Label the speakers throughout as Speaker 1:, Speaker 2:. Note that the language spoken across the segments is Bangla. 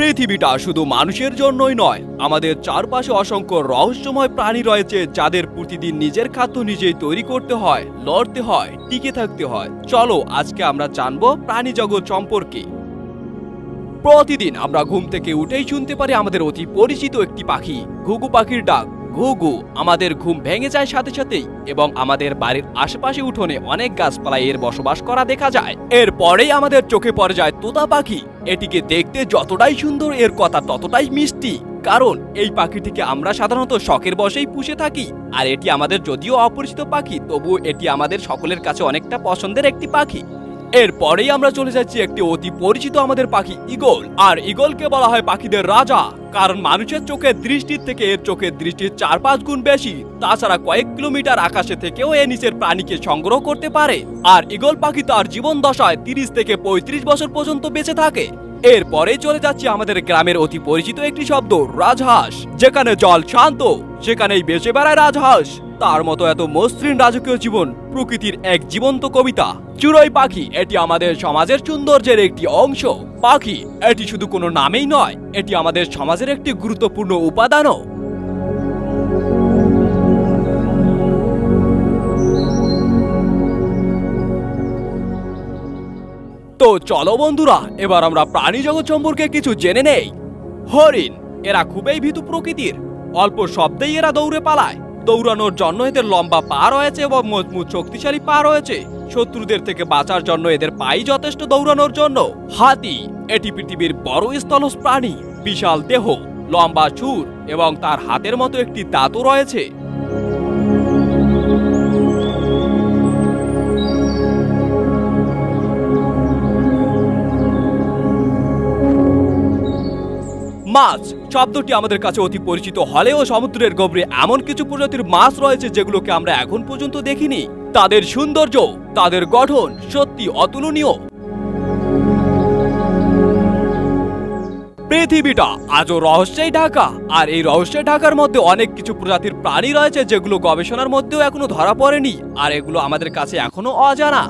Speaker 1: পৃথিবীটা শুধু মানুষের জন্যই নয়, আমাদের চারপাশে অসংখ্য রহস্যময় প্রাণী রয়েছে যাদের প্রতিদিন নিজের খাদ্য নিজেই তৈরি করতে হয়, লড়তে হয়, টিকে থাকতে হয়। চলো, আজকে আমরা জানব প্রাণী জগৎ সম্পর্কে। প্রতিদিন আমরা ঘুম থেকে উঠেই শুনতে পারি আমাদের অতি পরিচিত একটি পাখি, ঘুঘু পাখির ডাক। ঘুঘু, আমাদের ঘুম ভেঙে যায় সাথে সাথেই এবং আমাদের বাড়ির আশেপাশে উঠোনে অনেক গাছপালায় এর বসবাস করা দেখা যায়। এরপরেই আমাদের চোখে পড়ে যায় তোতা পাখি। এটিকে দেখতে যতটাই সুন্দর, এর কথা ততটাই মিষ্টি। কারণ এই পাখিটিকে আমরা সাধারণত শখের বসেই পুষে থাকি। আর এটি আমাদের যদিও অপরিচিত পাখি তবু এটি আমাদের সকলের কাছে অনেকটা পছন্দের একটি পাখি। এরপরেই আমরা চলে যাচ্ছি একটি অতি পরিচিত আমাদের পাখি ইগল আর ইগলকে বলা হয় পাখিদের রাজা, কারণ মানুষের চোখের দৃষ্টির থেকে এর চোখের দৃষ্টির চার পাঁচ গুণ বেশি। তাছাড়া কয়েক কিলোমিটার আকাশে থেকেও এ নিচের প্রাণীকে সংগ্রহ করতে পারে। আর ইগল পাখি তার জীবন দশায় তিরিশ থেকে পঁয়ত্রিশ বছর পর্যন্ত বেঁচে থাকে। এরপরে চলে যাচ্ছি আমাদের গ্রামের অতি পরিচিত একটি শব্দ, রাজহাঁস, যেখানে জল শান্ত, সেখানেই বেঁচে বেড়ায় রাজহাঁস। তার মতো এত মসৃণ রাজকীয় জীবন, প্রকৃতির এক জীবন্ত কবিতা। চুড়ই পাখি, এটি আমাদের সমাজের সৌন্দর্যের একটি অংশ। পাখি, এটি শুধু কোনো নামেই নয়, এটি আমাদের সমাজের একটি গুরুত্বপূর্ণ উপাদানও। তো চলো বন্ধুরা, এবার আমরা প্রাণী জগৎ সম্পর্কে কিছু জেনে নেই। হরিণ, এরা খুবই ভীতু প্রকৃতির। অল্প শব্দেই এরা দৌড়ে পালায়। দৌড়ানোর জন্য এদের লম্বা পা রয়েছে এবং মজবুত শক্তিশালী পা রয়েছে। শত্রুদের থেকে বাঁচার জন্য এদের পাই যথেষ্ট দৌড়ানোর জন্য। হাতি, এটি পৃথিবীর বড় স্থলজ প্রাণী, বিশাল দেহ, লম্বা চুর এবং তার হাতের মতো একটি দাঁতও রয়েছে। মাছ শব্দটি আমাদের কাছে অতি পরিচিত হলেও সমুদ্রের গভীরে এমন কিছু প্রজাতির মাছ রয়েছে যেগুলোকে আমরা এখন পর্যন্ত দেখিনি। তাদের সৌন্দর্য, তাদের গঠন সত্যি অতুলনীয়। পৃথিবীটা আজও রহস্যেই ঢাকা, আর এই রহস্যে ঢাকার মধ্যে অনেক কিছু প্রজাতির প্রাণী রয়েছে যেগুলো গবেষণার মধ্যেও এখনও ধরা পড়েনি, আর এগুলো আমাদের কাছে এখনও অজানা।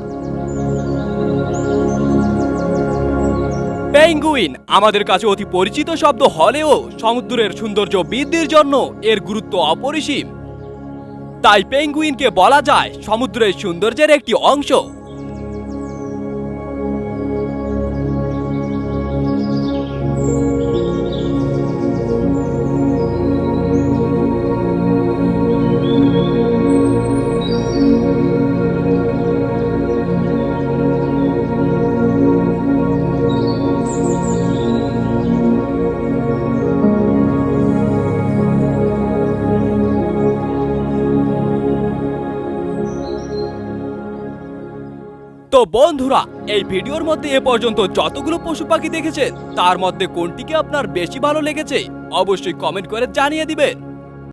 Speaker 1: পেঙ্গুইন, আমাদের কাছে অতি পরিচিত শব্দ হলেও সমুদ্রের সৌন্দর্য বৃদ্ধির জন্য এর গুরুত্ব অপরিসীম। তাই পেঙ্গুইনকে বলা যায় সমুদ্রের সৌন্দর্যের একটি অংশ। তো বন্ধুরা, এই ভিডিওর মধ্যে এ পর্যন্ত যতগুলো পশু পাখি দেখেছেন, তার মধ্যে কোনটিকে আপনার বেশি ভালো লেগেছে, অবশ্যই কমেন্ট করে জানিয়ে দিবেন।